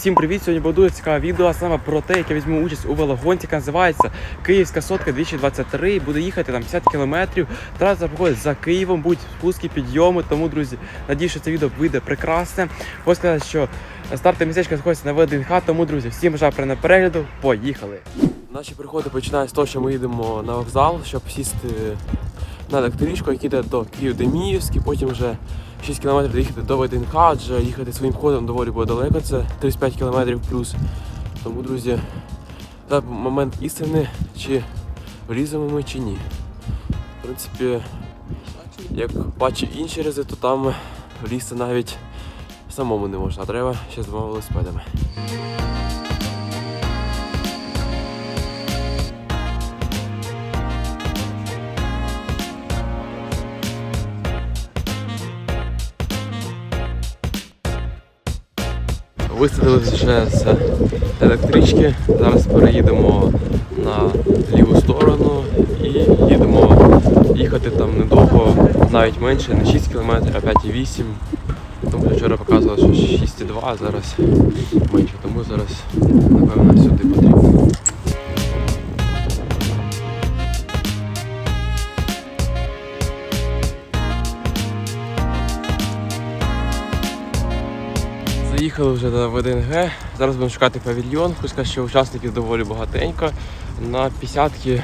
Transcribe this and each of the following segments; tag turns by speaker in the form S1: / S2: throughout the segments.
S1: Всім привіт! Сьогодні буде дуже цікаве відео саме про те, як я візьму участь у велогонці, яка називається Київська сотка 2023. Буду їхати там 50 кілометрів. Траса проходить за Києвом, будуть спуски, підйоми. Тому, друзі, надію, що це відео вийде прекрасне. Хочу сказати, що старте містечко знаходиться на ВДНХ, тому, друзі, всім бажаю приємного перегляду. Поїхали! Наші приходи починаються з того, що ми їдемо на вокзал, щоб сісти на електричку, яка йде до Київ-Деміївський, потім вже 6 км доїхати до ВДНХ, адже їхати своїм ходом доволі буде далеко, це 35 км плюс. Тому, друзі, це момент істини, чи вліземо ми чи ні. В принципі, як бачу інші рази, то там влізти навіть самому не можна, а треба ще з двома велосипедами. Висадилися вже з електрички. Зараз переїдемо на ліву сторону і їдемо їхати там недовго, навіть менше, не 6 км, а 5,8 Тому що вчора показували, що 6,2, а зараз менше. Тому зараз, напевно, сюди потрібно. Заїхали вже до ВДНГ. Зараз будемо шукати павільйон. Хочу що учасників доволі багатенько. На 50-ки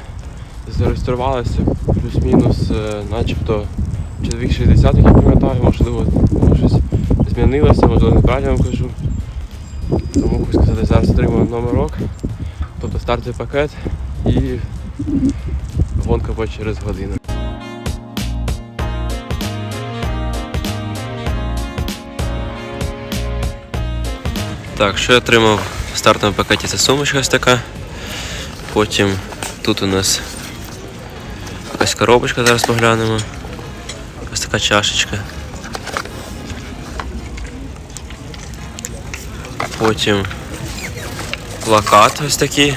S1: зареєструвалися плюс-мінус, е, начебто чоловік 60, як я пам'ятаю, можливо, щось змінилося, можливо, неправильно вам кажу. Тому хочу сказати, зараз отримуємо номерок, тобто стартовий пакет і гонка буде через годину. Так, що я отримав в стартовому пакеті? Це сумочка ось така. Потім тут у нас якась коробочка, зараз поглянемо. Ось така чашечка. Потім плакат ось такий.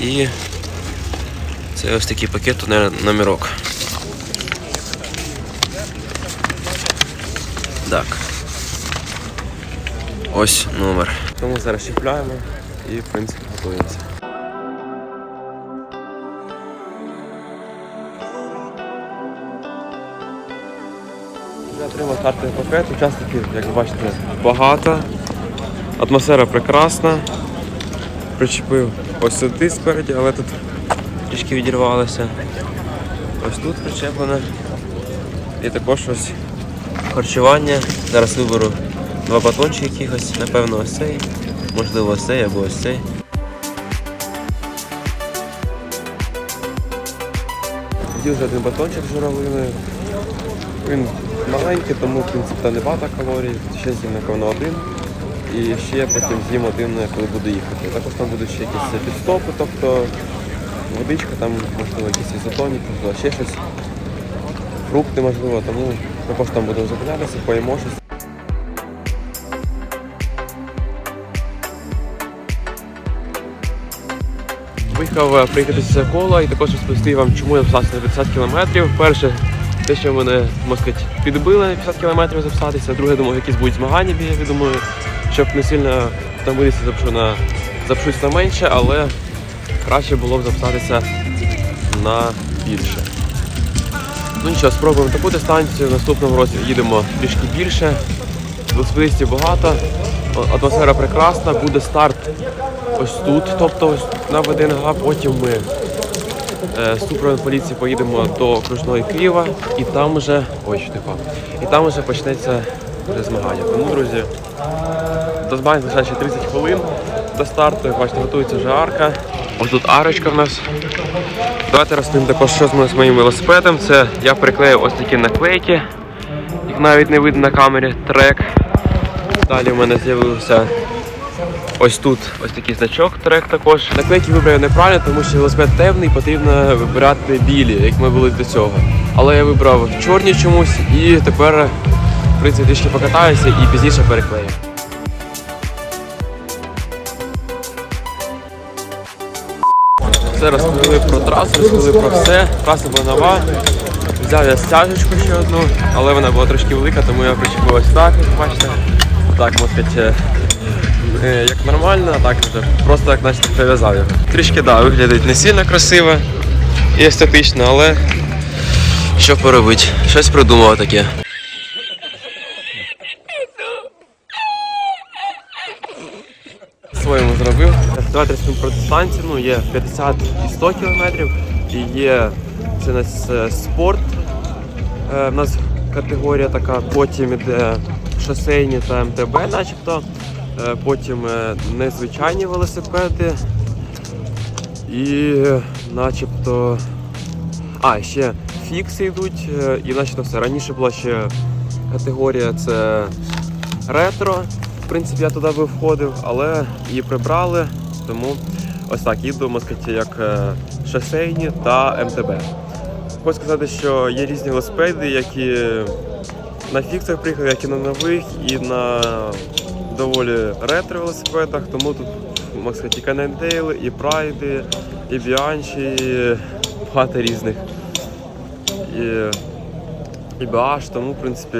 S1: І це ось такий пакет, тут номерок. Так. Ось номер. Тому зараз чіпляємо і в принципі готуємося. Отримав стартовий пакет, учасників, як ви бачите, багато. Атмосфера прекрасна. Причепив ось сюди спереді, але тут трішки відірвалося. Ось тут причеплено. І також ось харчування. Зараз виберу два батончики якихось, напевно, ось цей, можливо, ось цей або ось цей. Взяв вже один батончик з журавлиною. Він маленький, тому в принципі не багато калорій. Ще з'їм, напевно, один. І ще потім з'їм один, коли буду їхати. Також там будуть ще якісь підстопи, тобто водичка, там, можливо, якісь ізотонік, можливо, ще щось. Фрукти, можливо, тому також там будемо зупинятися, поїмо щось. Е, приїхати з кола і також розповісти вам, чому я записався на 50 кілометрів. Перше, те, що мене москать підбили на 50 кілометрів записатися. Друге, думав, якісь будуть змагання бігати, думаю, щоб не сильно там вилізти запишу на запишусь на менше, але краще було б записатися на більше. Ну нічого, спробуємо таку дистанцію. В наступному році їдемо трішки більше. Велосипедистів багато, атмосфера прекрасна, буде старт ось тут, тобто на ВДНГ, потім ми е, з супроводом поліції поїдемо до окружної Києва і там вже. Ой, тихо. І там вже почнеться вже змагання. Тому, друзі, до змагань залишається ще 30 хвилин до старту. Як бачите, готується вже арка. Ось тут арочка в нас. Давайте розповім також, що з моїм- велосипедом. Це я приклеїв ось такі наклейки. Їх навіть не видно на камері. Трек. Далі в мене з'явився ось тут ось такий значок, трек також. Наклейки вибрав неправильно, тому що велосипед темний, потрібно вибирати білі, як ми були до цього. Але я вибрав чорні чомусь і тепер в принципі трішки покатаюся і пізніше переклею. Все розповіли про трасу, розповіли про все. Траса була нова. Взяв я стяжечку ще одну, але вона була трошки велика, тому я причепив ось так, бачите. Так можна сказати, е, як нормально, так вже просто як наче прив'язав його. Трішки да, виглядить не сильно красиво і естетично, але що поробити? Щось придумав таке. Своєму зробив. Давайте дистанцію. Ну, є 50 і 100 кілометрів, і є це у нас е, спорт. Е, У нас категорія така, потім іде шосейні та МТБ, начебто. Е, Потім е, незвичайні велосипеди. І е, начебто. А, ще фікси йдуть, і начебто все. Раніше була ще категорія це ретро. В принципі, я туди би входив, але її прибрали. Тому ось так їду, можна сказати, як шосейні та МТБ. Хочу сказати, що є різні велосипеди, які на фіксах приїхали, як і на нових, і на доволі ретро велосипедах. Тому тут можна сказати, і Канендейли, і Прайди, і Біанші, і багато різних. І, і BH, тому в принципі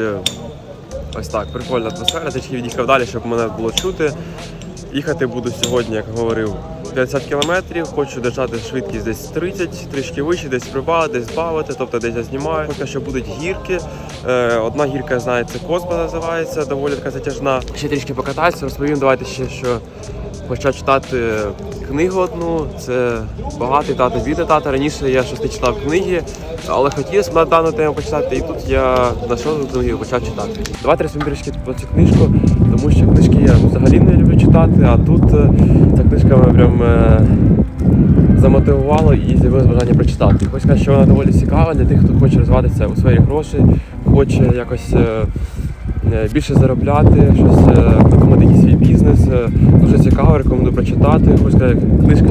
S1: ось так, прикольна атмосфера. Трішки від'їхав далі, щоб мене було чути. Їхати буду сьогодні, як говорив, 50 кілометрів. Хочу держати швидкість десь 30, трішки вище, десь прибавити, десь збавити, тобто десь я знімаю. Поки що будуть гірки. Е, одна гірка, я знаю, це Космо називається, доволі така затяжна. Ще трішки покатаюся, розповім. Давайте ще, що почав читати книгу одну. Це багатий тато, бідний тато. Раніше я щось не читав книги, але хотілося на дану тему почитати, і тут я знайшов книгу і почав читати. Давайте розповім трішки про цю книжку, тому що книжки я взагалі не люблю читати, а тут е, ця книжка прям е, замотивувала і з'явилось бажання прочитати. Хочу сказати, що вона доволі цікава для тих, хто хоче розвиватися у сфері грошей, хоче якось. е, е, Більше заробляти, щось е, придумати якийсь свій бізнес. Дуже цікаво, рекомендую прочитати. Сказати, книжка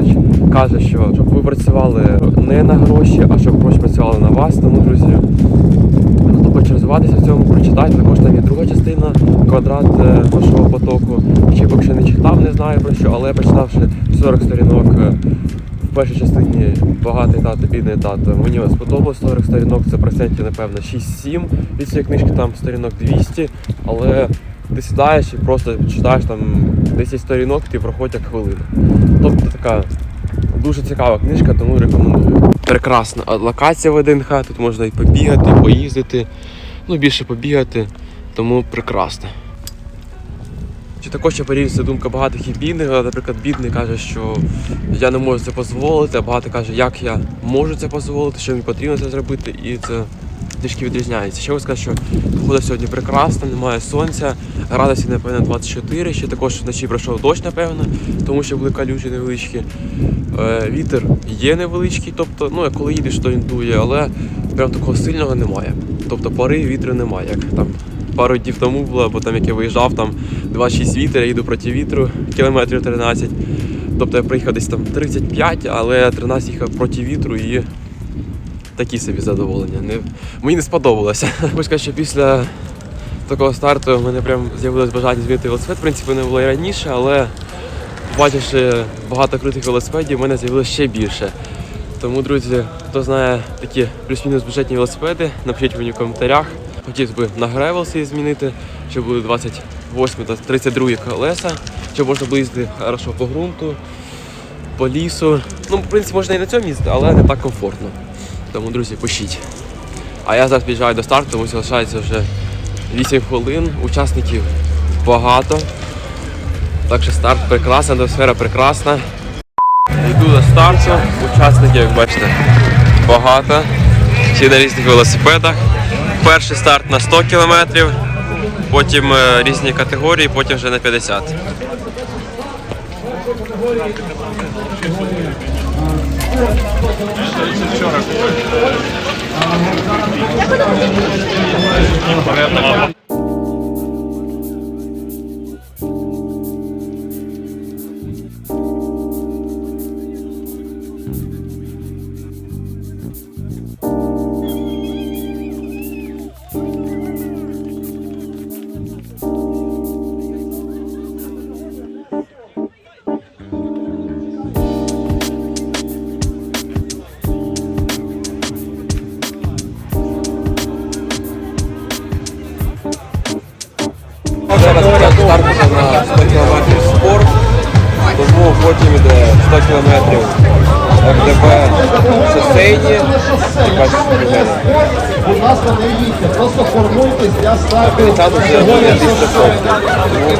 S1: каже, що щоб ви працювали не на гроші, а щоб гроші працювали на вас. Тому, друзі, хто хоче розвиватися в цьому, прочитайте. Також там є друга частина, квадрат вашого потоку. Ще поки що не читав, не знаю про що, але прочитавши 40 сторінок першій частині багатий тато, бідний тато. Мені сподобалось 40 сторінок, це процентів, напевно, 6-7 від цієї книжки, там сторінок 200, але ти сідаєш і просто читаєш там 10 сторінок, ти проходить як хвилина. Тобто така дуже цікава книжка, тому рекомендую. Прекрасна локація в ВДНХ, тут можна і побігати, і поїздити, ну більше побігати, тому прекрасно. Чи також ще порівнюється думка багатих і бідних. Наприклад, бідний каже, що я не можу це дозволити, а багатий каже, як я можу це дозволити, що мені потрібно це зробити, і це трішки відрізняється. Ще хочу сказати, що погода сьогодні прекрасна, немає сонця, градусів, напевно, 24, ще також вночі пройшов дощ, напевно, тому що були калюжі невеличкі. Е, Вітер є невеличкий, тобто, ну, коли їдеш, то він дує, але прям такого сильного немає. Тобто пари вітру немає, як там пару днів тому було, бо там як я виїжджав, там 26 вітер, я їду проти вітру, кілометрів 13. Тобто я приїхав десь там 35, але 13 їхав проти вітру і такі собі задоволення. Не, мені не сподобалося. Хочу сказати, що після такого старту в мене прям з'явилось бажання змінити велосипед. В принципі, не було і раніше, але бачивши багато крутих велосипедів, в мене з'явилось ще більше. Тому, друзі, хто знає такі плюс-мінус бюджетні велосипеди, напишіть мені в коментарях. Хотів би на гревел свій змінити, щоб були 28 та 32 колеса, щоб можна було їздити хорошо по ґрунту, по лісу. Ну, в принципі, можна і на цьому їздити, але не так комфортно. Тому, друзі, пишіть. А я зараз під'їжджаю до старту, тому залишається вже 8 хвилин, учасників багато. Так що старт прекрасна, атмосфера прекрасна. Йду до старту, учасників, як бачите, багато. Всі на різних велосипедах. Перший старт на 100 кілометрів, потім е, різні категорії, потім вже на 50. Я сцені. Будь ласка, не їдьте, просто формуйтесь, я ставлю.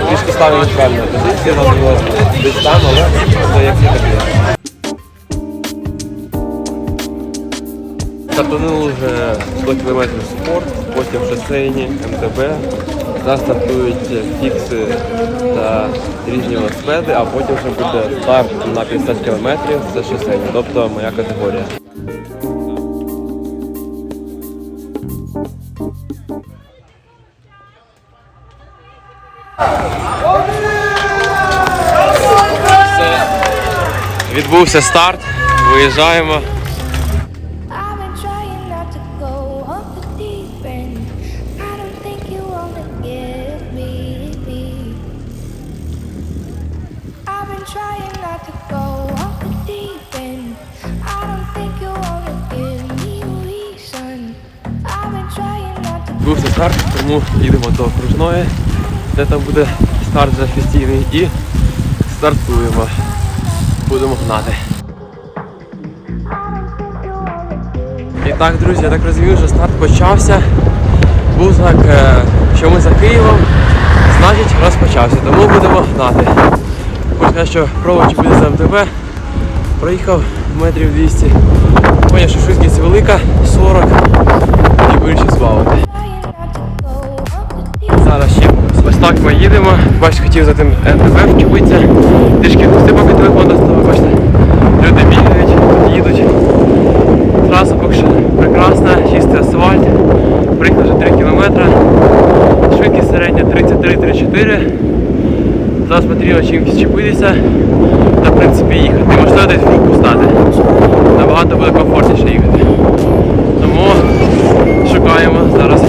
S1: Трішки ставлю позиція позицію, вона була десь там, але це як є таке. Стартанули вже 100 км спорт, потім шосейні, МТБ. Зараз стартують фікси та різні велосипеди, а потім вже буде старт на 50 км, за шосейні, тобто моя категорія.
S2: Trying not to.
S1: Був це старт, тому їдемо до окружної, де там буде старт вже офіційний і стартуємо. Будемо гнати. І так, друзі, я так розумію, що старт почався. Був знак, е, що ми за Києвом, значить розпочався, тому будемо гнати. Сказати, що чи буде за МТБ, проїхав метрів 200. Поняв, що швидкість велика, 40 і вирішив збавити. Зараз ще так ми їдемо. Бачите, хотів за тим НТВ вчепитися. Трішки поки телефон достав, бачите. Люди бігають, їдуть. Траса поки що прекрасна, чистий асфальт. Приїхав вже 3 кілометри. Швидкість середня 33-34. Зараз потрібно чимось чіпитися та в принципі їхати. Можливо десь в руку стати. Набагато буде комфортніше їхати. Тому шукаємо зараз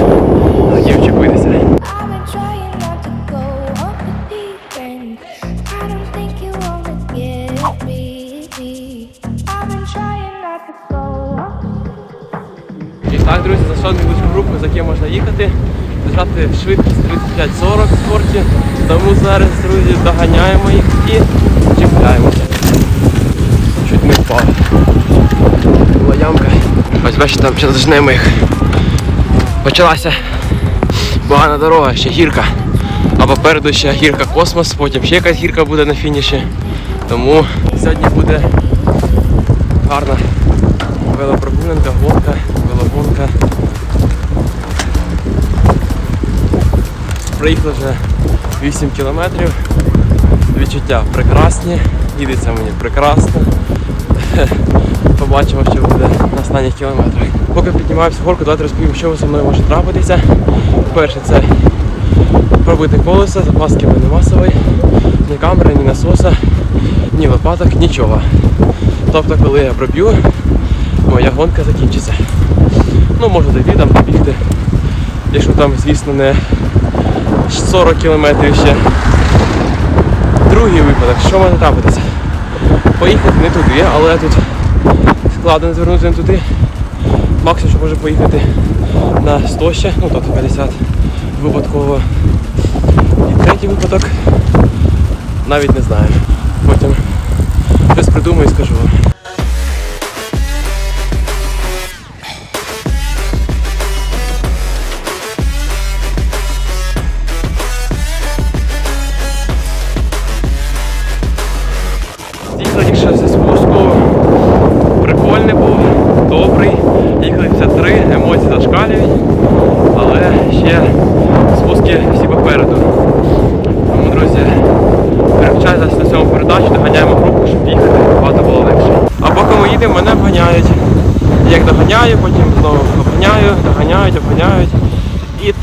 S1: Держати швидкість 35-40 в спорті. Тому зараз, друзі, доганяємо їх і чіпляємося. Чуть не впав. Була ямка. Ось бачите, там ще зажнемо їх. Почалася погана дорога, ще гірка. А попереду ще гірка космос, потім ще якась гірка буде на фініші. Тому сьогодні буде гарна велопрогулянка, Проїхали вже 8 кілометрів. Відчуття прекрасні, їдеться мені прекрасно. Побачимо, що буде на останніх кілометрах. Поки піднімаюся в горку, давайте розповім, що зі мною може трапитися. Перше це пробити колесо, запаски в мене масовий, ні камери, ні насоса, ні лопаток, нічого. Тобто, коли я проб'ю, моя гонка закінчиться. Ну, можу дойти там побігти. Якщо там, звісно, не 40 кілометрів ще. Другий випадок, що може трапитися? Поїхати не туди, але тут складно звернути не туди. Максимум, що може поїхати на 100 ще, ну тобто 50 випадково. І третій випадок навіть не знаю. Потім щось придумаю і скажу вам.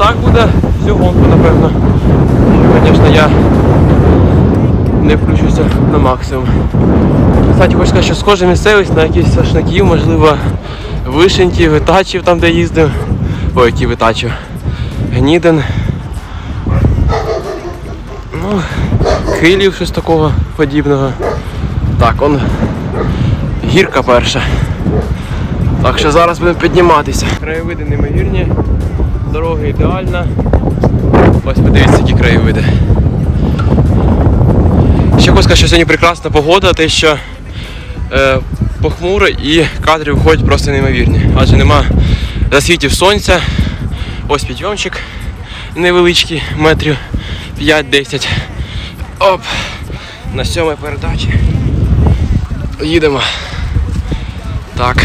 S1: Так буде всю гонку, напевно. Звісно, я не включуся на максимум. Кстати, хочу сказати, що схожа місцевість на якісь шашників, можливо, вишеньків, витачів там, де їздив. Ой, які витачів. Гніден. Ну, хилів, щось такого подібного. Так, он гірка перша. Так що зараз будемо підніматися. Краєвиди неймовірні, дорога ідеальна. Ось подивіться, які краєвиди. Ще хочу сказати, що сьогодні прекрасна погода, те, що е, похмуро і кадри виходять просто неймовірні. Адже нема засвітів сонця. Ось підйомчик. невеличкі, метрів 5-10. Оп! На сьомій передачі. Їдемо. Так.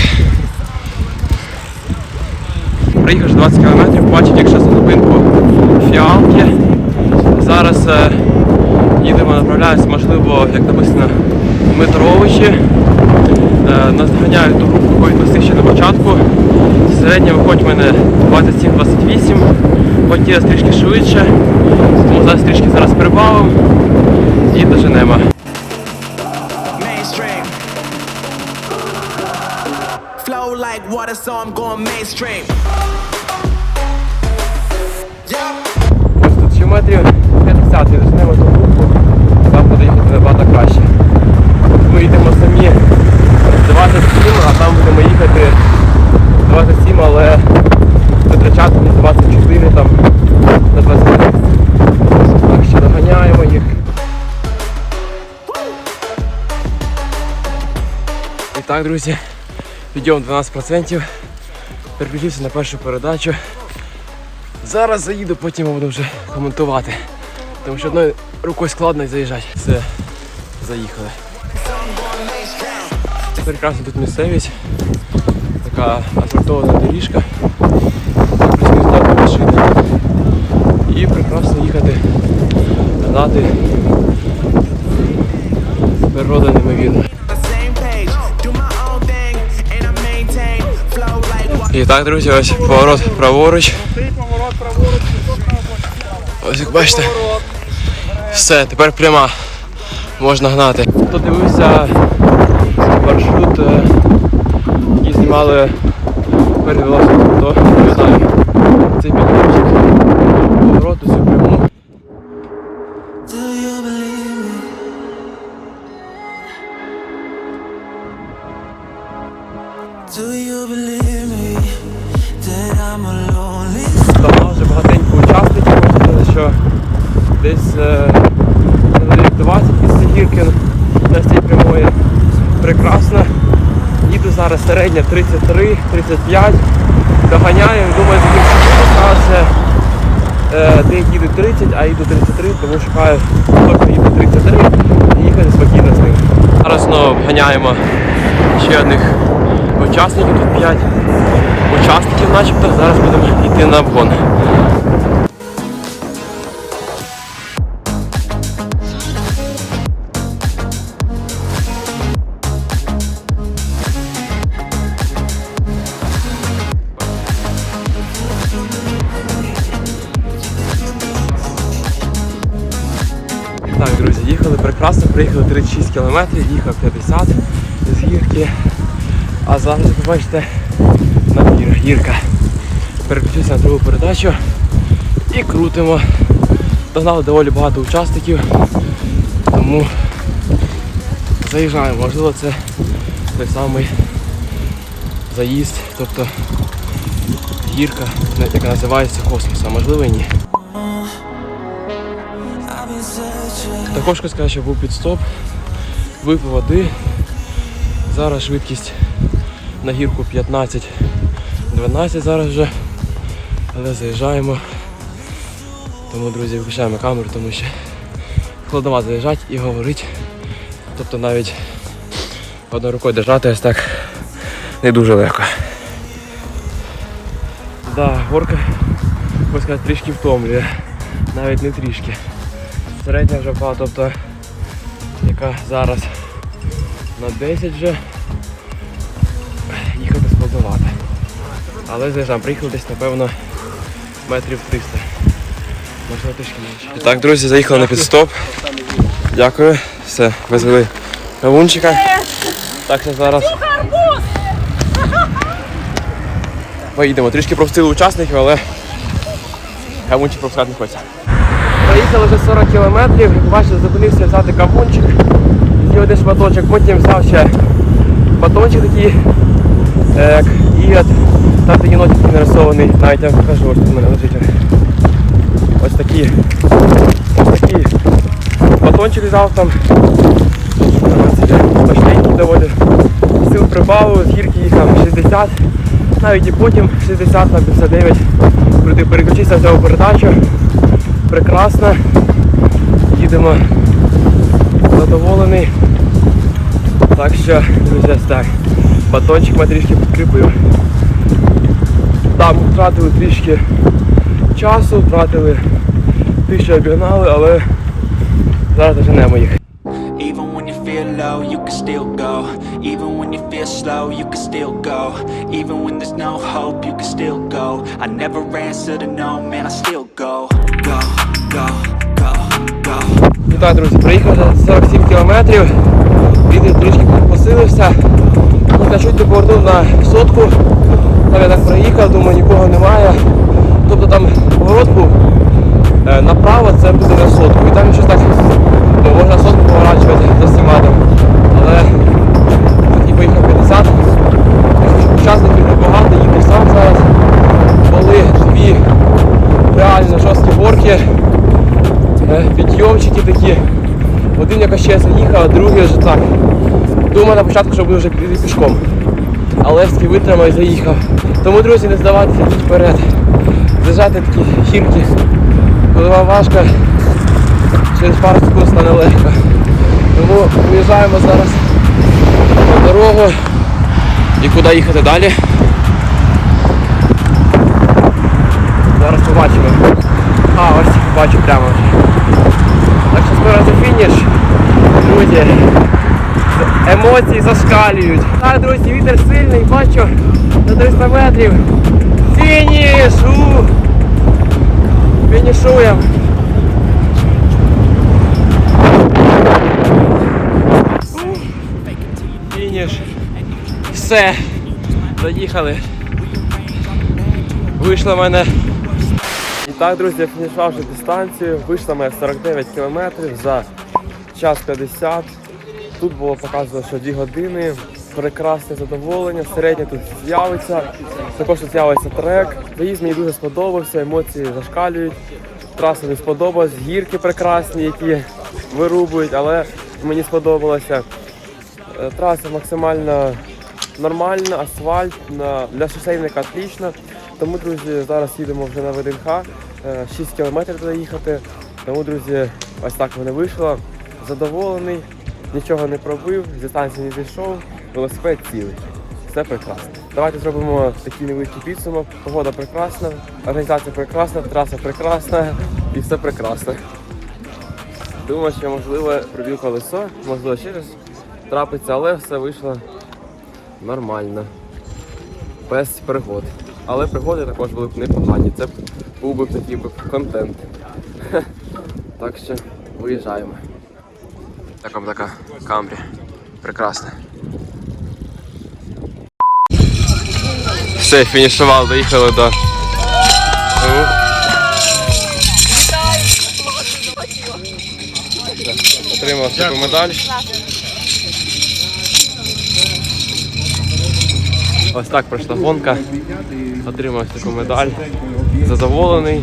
S1: Приїхавши 20 км, бачив, якщо зупинку фіалки. Зараз е, їдемо, направляємось, можливо, як написано, Метровичі. Е, наздоганяю ту групу, яку відвести ще на початку. Середня виходить в мене 27-28, хотілося трішки швидше, тому зараз трішки зараз прибавимо і доженемо.
S3: Water, so I'm going mainstream.
S1: Тут ще метрів 50 і там буде їхати набагато краще. Ми йдемо самі 27, а там будемо їхати 27, але витрачати 24 там на 20 Так що доганяємо їх. І так, друзі, підйом 12%. Переключився на першу передачу. Зараз заїду, потім буду вже коментувати. Тому що одною рукою складно заїжджати. Все, заїхали. Прекрасна тут місцевість. Така асфальтована доріжка. І прекрасно їхати, гнати. Природа неймовірна. І так, друзі, ось поворот праворуч. Ось як бачите. Все, тепер пряма. Можна гнати. Хто дивився маршрут, е, який знімали перед велосипедом, то пам'ятаю. Цей підйомчик. Десь е, чоловік 20 після гірки на цій прямої. Прекрасно. Їду зараз середня 33-35. Доганяю, думаю, закінчити сталося. Е, деякі їдуть 30, а їду 33, тому шукаю, хто їде 33 і їхати спокійно з ним. Зараз знову ганяємо ще одних учасників, тут 5 учасників начебто. Зараз будемо йти на обгон. Кілометрів, їхав 50 з гірки. А зараз, ви бачите, на гірка. Переключився на другу передачу і крутимо. Догнали доволі багато учасників, тому заїжджаємо. Можливо, це той самий заїзд, тобто гірка, яка називається космос, а можливо ні. Також хочу сказати, що був підстоп, випив води. Зараз швидкість на гірку 15-12 зараз вже. Але заїжджаємо. Тому, друзі, виключаємо камеру, тому що складновато заїжджати і говорити. Тобто навіть одною рукою держати ось так не дуже легко. Да, горка, можна сказати, трішки втомлює. Навіть не трішки середня вже впала, тобто яка зараз на 10 вже їхати складновато. Але заїжджаємо, приїхали десь, напевно, метрів 300. Можливо, трішки менше. І так, друзі, заїхали на підстоп. Дякую. Все, визвели кавунчика. Так що зараз. Поїдемо. Трішки пропустили учасників, але кавунчик пропускати не хочеться. Проїхали вже 40 кілометрів, бачите, зупинився взяти кавунчик, з'їв один шматочок, потім взяв ще батончик такий, е, як іод, там де єнотик такий нарисований, навіть я вам покажу, ось тут мене лежить. Ось такі, ось такі батончик взяв там, смачненький доволі. Сил прибавив, з гірки їхав 60, навіть і потім 60 на 59 пере- переключитися в цьому передачу. Прекрасно. Їдемо задоволений. Так що, друзі, ось так. Батончик ми трішки підкріпив. Там втратили трішки часу, втратили трішки обігнали, але зараз їх.
S3: Go, go, go.
S1: І так, друзі, приїхав за 47 кілометрів, вітер трішки посилився. Ну, та чуть не на сотку. Там я так проїхав, думаю, нікого немає. Тобто там поворот був е, направо, це буде на сотку. І там щось так ну, можна сотку поворачувати за стіматом. Але і поїхав 50. Учасників небагато, їду сам зараз. Були дві реально жорсткі горки. Е, підйомчики такі. Один якось ще заїхав, а другий вже так. Думав на початку, що буду вже піти пішком. Але все-таки витримав і заїхав. Тому, друзі, не здаватися, йдіть вперед. Лежати такі гірки. Коли вам важко, через пару секунд стане легко. Тому виїжджаємо зараз на дорогу. І куди їхати далі? Зараз побачимо. А, ось бачу прямо. Так що скоро за фініш. Друзі. Емоції зашкалюють. Так, друзі, вітер сильний, бачу на 300 метрів. Фініш! У! Фінішуємо. Фініш. Все. Доїхали. Вийшло в мене і так, друзі, я фінішував вже дистанцію. Вийшло моє 49 кілометрів за час 50. Тут було показано, що 2 години. Прекрасне задоволення. Середнє тут з'явиться. Також тут з'явиться трек. Заїзд мені дуже сподобався, емоції зашкалюють. Траса не сподобалась, гірки прекрасні, які вирубують, але мені сподобалося. Е, Траса максимально нормальна, асфальт для шосейника отлично. Тому, друзі, зараз їдемо вже на ВДНХ. е, 6 кілометрів туди їхати. Тому, друзі, ось так мене вийшло. Задоволений, нічого не пробив, зі станції не зійшов, велосипед цілий. Все прекрасно. Давайте зробимо такий невеликий підсумок. Погода прекрасна, організація прекрасна, траса прекрасна і все прекрасно. Думаю, що можливо прибив колесо, можливо щось трапиться, але все вийшло нормально. Без пригод. Але пригоди також були б непогані. Це був би такий контент. Так що виїжджаємо. Так вам така камрі. Прекрасна. Все, фінішували, доїхали до. Отримав таку медаль. Ось так пройшла гонка. Отримав таку медаль. Задоволений.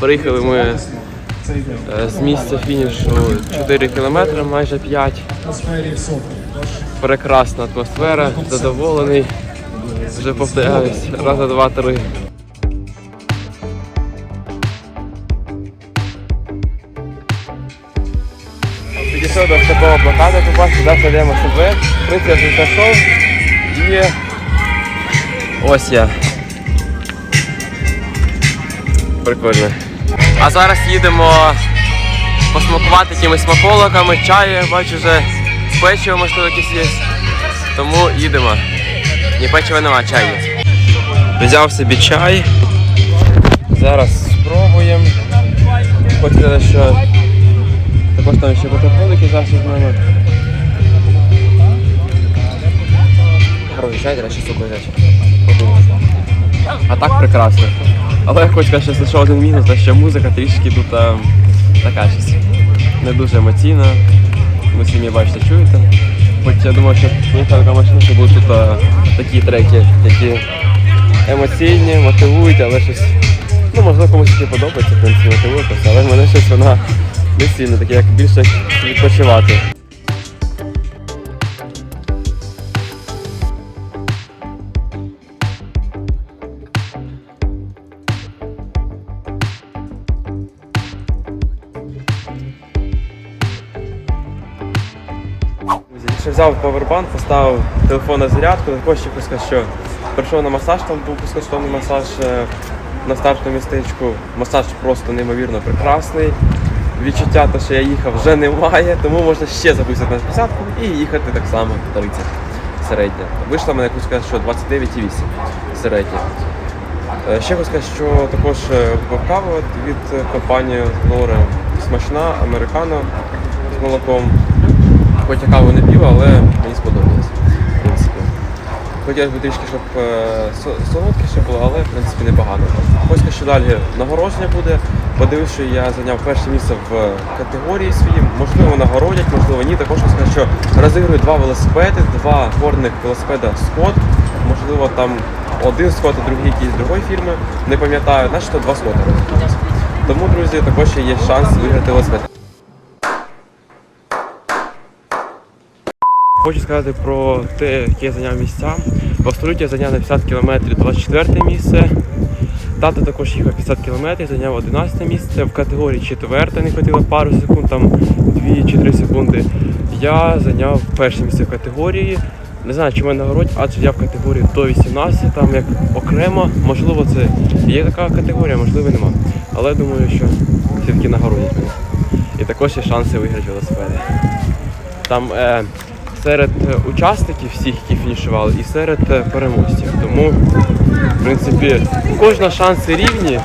S1: Приїхали ми з місця фінішу 4 кілометри, майже 5. Прекрасна атмосфера, задоволений. Вже повторяюсь, раз, два, три. Підійшов до такого плаката, побачив, дав йдемо себе. Принципі, я вже. І ось я. Прикольно. А зараз їдемо посмакувати якимись смаколиками, чаю, бачу вже печиво можливо якесь є. Тому їдемо. Ні, печива нема, чай є. Взяв собі чай. Зараз спробуємо. Сказати, що також там ще бутербродики зараз візьмемо. Хороший чай, треба ще суку взяти. А так прекрасно. Але я хочу сказати, що лише один мінус, що музика трішки тут а, така щось не дуже емоційна. Ви самі бачите, чуєте. Хоч я думав, що така машина, що будуть тут а, такі треки, які емоційні, мотивують, але щось. Ну, можливо, комусь таки подобається, в принципі, мотивує, але в мене щось вона не сильно, таке, як більше відпочивати. Взяв павербанк, поставив телефон на зарядку, також ще хочу що прийшов на масаж, там був безкоштовний масаж е, на стартовому містечку. Масаж просто неймовірно прекрасний. Відчуття, те, що я їхав, вже немає, тому можна ще записати на посадку і їхати так само 30 середня. Вийшло мене, хочу сказати, що 29,8 середня. Е, Ще хочу сказати, що також е, купив каву від е, компанії Лоре. Смачна, американо з молоком. Хоч я каву не п'ю, але мені сподобалось. В принципі. Хотілося б трішки, щоб е, солодкіше було, але в принципі непогано. Сказати, що далі нагородження буде. Подивився, що я зайняв перше місце в категорії своїй. Можливо, нагородять, можливо, ні. Також сказати, що розігрую два велосипеди, два горних велосипеда Скот. Можливо, там один Скот, а другий якийсь другої фірми. Не пам'ятаю, значить то два Скота. Тому, друзі, також є шанс виграти велосипед. Хочу сказати про те, які я зайняв місця. В абсолюті я зайняв на 50 км 24 місце. Тато також їхав 50 км, зайняв 11 місце. В категорії 4 не хватило пару секунд, там 2 чи 3 секунди. Я зайняв перше місце в категорії. Не знаю, чи мене нагородять, адже я в категорії до 18, там як окремо, можливо, це є така категорія, можливо, нема. Але думаю, що все-таки нагородять мене. І також є шанси виграти велосипеди. Там е, серед е, учасників всіх, які фінішували, і серед е, переможців. Тому, в принципі, у кожного шанси рівні.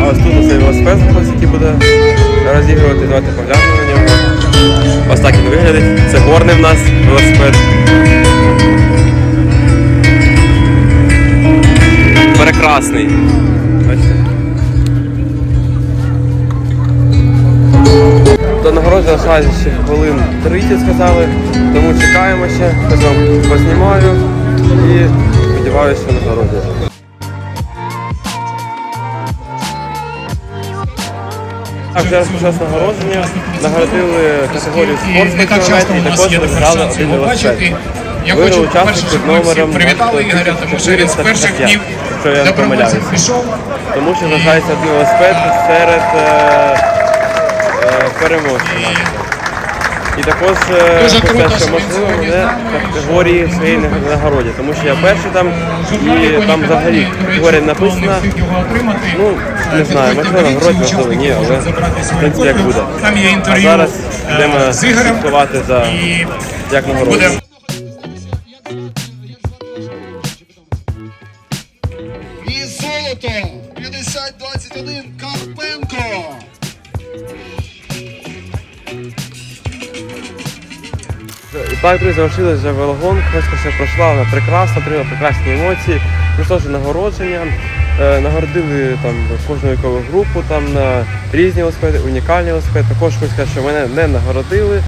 S1: А ось тут цей велосипед знаходиться, який буде розігрувати. Давайте поглянемо на нього. Ось так він виглядить. Це горний в нас велосипед. Прекрасний. Бачите? До нагородження залишається ще хвилин 30 сказали, тому чекаємо ще, я вам познімаю і сподіваюся, що нагородять. Так, зараз почалось нагородження, нагородили категорію спорт
S4: І
S1: також виграли один велосипед.
S4: Я
S1: Виграв
S4: хочу,
S1: під
S4: щоб ми всі привітали Ігоря, тому що він з перших днів
S1: якщо я не помиляюся.
S4: пішов.
S1: Тому що залишається один велосипед серед е, е, переможців. І також е,
S4: Дуже
S1: хочу
S4: круто,
S1: що
S4: що він
S1: можливо
S4: сьогодні
S1: мене
S4: з нами,
S1: в категорії своєї нагороді, тому що я перший там і там взагалі категорія написана. Ну, не знаю, можливо нагородь, можливо ні, але в принципі як буде.
S4: Там є
S1: А
S4: інтерв'ю
S1: зараз
S4: е, з Ігорем.
S1: слідкувати за
S4: І
S1: як
S4: буде
S5: І
S1: так, друзі, залишилась вже велогонка, все пройшла, вона прекрасна, отримала прекрасні емоції. Пройшло вже нагородження. Е, нагородили там кожну вікову групу там на різні велосипеди, унікальні велосипеди. Також хочу сказати, що мене не нагородили.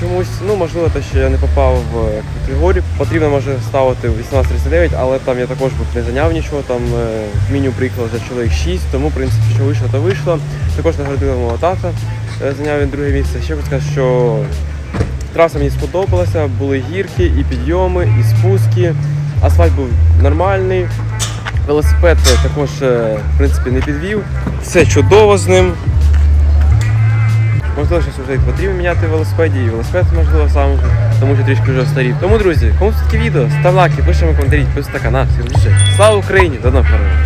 S1: Чомусь, ну можливо, те, що я не попав в категорію. Потрібно може ставити 18-39, але там я також не зайняв нічого. Там е, в меню приїхало вже чоловік 6, тому в принципі, що вийшло, то вийшло. Також нагородили мого тата, е, зайняв він друге місце. Ще хочу сказати, що траса мені сподобалася, були гірки, і підйоми, і спуски. Асфальт був нормальний. Велосипед е, також е, в принципі не підвів. Все чудово з ним. Можливо, щось вже потрібно міняти велосипеді, і велосипед можливо сам, тому що трішки вже старів. Тому, друзі, кому таке відео, став лайки, пишемо коментарі, підписуйтесь на канал. Всім. Слава Україні! До нових!